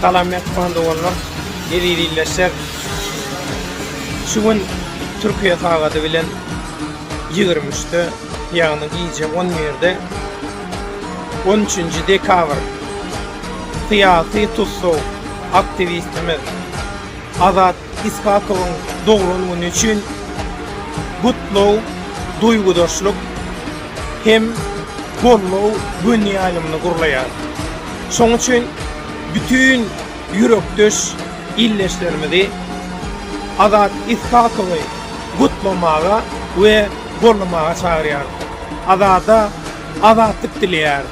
salam ýatmanda bolar. Gelirilleşer. Şu gün Türkiye tagady bilen 23-de ýagny giýje 11-de 13 dekabr siyasi tutsu aktivistimiz Azat İskakowyň dogrunyny üçin gutlaw, duýgudaşlyk hem gollaw dünýälymyny gurlaýar. Şoň bütün yürekdöş illeşlerimizi Azat İskakowy gutlamaga we gollamaga çağırýar. Azada azatlyk dilýär.